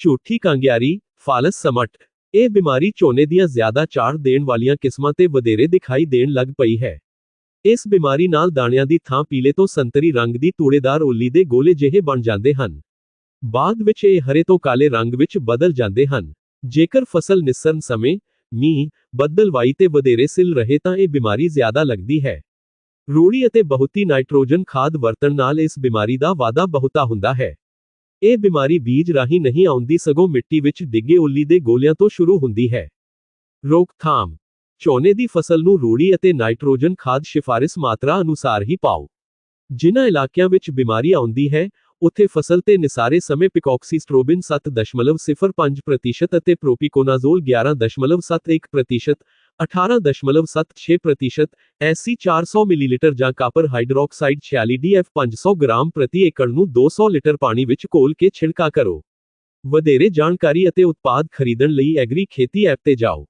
ਝੂਠੀ ਕਾਂਗਿਆਰੀ, false smut ਇਹ ਬਿਮਾਰੀ ਝੋਨੇ ਦੀਆਂ ਜ਼ਿਆਦਾ ਝਾੜ ਦੇਣ ਵਾਲੀਆਂ ਕਿਸਮਾਂ ਤੇ ਵਧੇਰੇ ਦਿਖਾਈ ਦੇਣ ਲੱਗ ਪਈ ਹੈ। ਇਸ ਬਿਮਾਰੀ ਨਾਲ ਦਾਣਿਆਂ ਦੀ ਥਾਂ ਪੀਲੇ ਤੋਂ ਸੰਤਰੀ ਰੰਗ ਦੀ ਤੂੜੇਦਾਰ ਓਲੀ ਦੇ ਗੋਲੇ ਜਿਹੇ ਬਣ ਜਾਂਦੇ ਹਨ। ਬਾਅਦ ਵਿੱਚ ਇਹ ਹਰੇ ਤੋਂ ਕਾਲੇ ਰੰਗ ਵਿੱਚ ਬਦਲ ਜਾਂਦੇ ਹਨ। ਜੇਕਰ ਫਸਲ ਨਿਸਰਨ ਸਮੇਂ, ਮੀਂਹ ਬੱਦਲਵਾਈ ਤੇ ਵਧੇਰੇ ਸਿਲ ਰਹੇ ਤਾਂ ਇਹ ਬਿਮਾਰੀ ਜ਼ਿਆਦਾ ਲੱਗਦੀ ਹੈ। ਰੂੜੀ ਅਤੇ ਬਹੁਤੀ ਨਾਈਟ੍ਰੋਜਨ ਖਾਦ ਵਰਤਣ ਨਾਲ ਇਸ ਬਿਮਾਰੀ ਦਾ ਵਾਧਾ ਬਹੁਤਾ ਹੁੰਦਾ ਹੈ। ਇਹ ਬਿਮਾਰੀ ਬੀਜ ਰਾਹੀਂ ਨਹੀਂ ਆਉਂਦੀ ਸਗੋਂ ਮਿੱਟੀ ਵਿੱਚ ਡਿੱਗੇ ਉੱਲੀ ਦੇ ਗੋਲਿਆਂ ਤੋਂ ਸ਼ੁਰੂ ਹੁੰਦੀ ਹੈ ਰੋਕਥਾਮ ਝੋਨੇ ਦੀ ਫਸਲ ਨੂੰ ਰੂੜੀ ਅਤੇ ਨਾਈਟ੍ਰੋਜਨ ਖਾਦ ਸਿਫਾਰਿਸ਼ ਮਾਤਰਾ ਅਨੁਸਾਰ ਹੀ ਪਾਓ ਜਿਨ੍ਹਾਂ ਇਲਾਕਿਆਂ ਵਿੱਚ ਬਿਮਾਰੀ ਆਉਂਦੀ ਹੈ ਉੱਥੇ ਫਸਲ ਤੇ ਨਿਸਾਰੇ ਸਮੇਂ ਪਿਕੌਕਸੀਸਟ੍ਰੋਬਿਨ 7.05% ਅਤੇ ਪ੍ਰੋਪੀਕੋਨਾਜ਼ੋਲ 11.71% 18.76% ਐਸੀ 400 ਮਿਲੀਲੀਟਰ ਜਾਂ ਕਾਪਰ ਹਾਈਡਰੋਕਸਾਈਡ 46 ਡੀਐਫ 500 ਗ੍ਰਾਮ ਪ੍ਰਤੀ ਏਕੜ ਨੂੰ 200 ਲੀਟਰ ਪਾਣੀ ਵਿੱਚ ਘੋਲ ਕੇ ਛਿੜਕਾ ਕਰੋ ਵਧੇਰੇ ਜਾਣਕਾਰੀ ਅਤੇ ਉਤਪਾਦ ਖਰੀਦਣ ਲਈ ਐਗਰੀ ਖੇਤੀ ਐਪ ਤੇ ਜਾਓ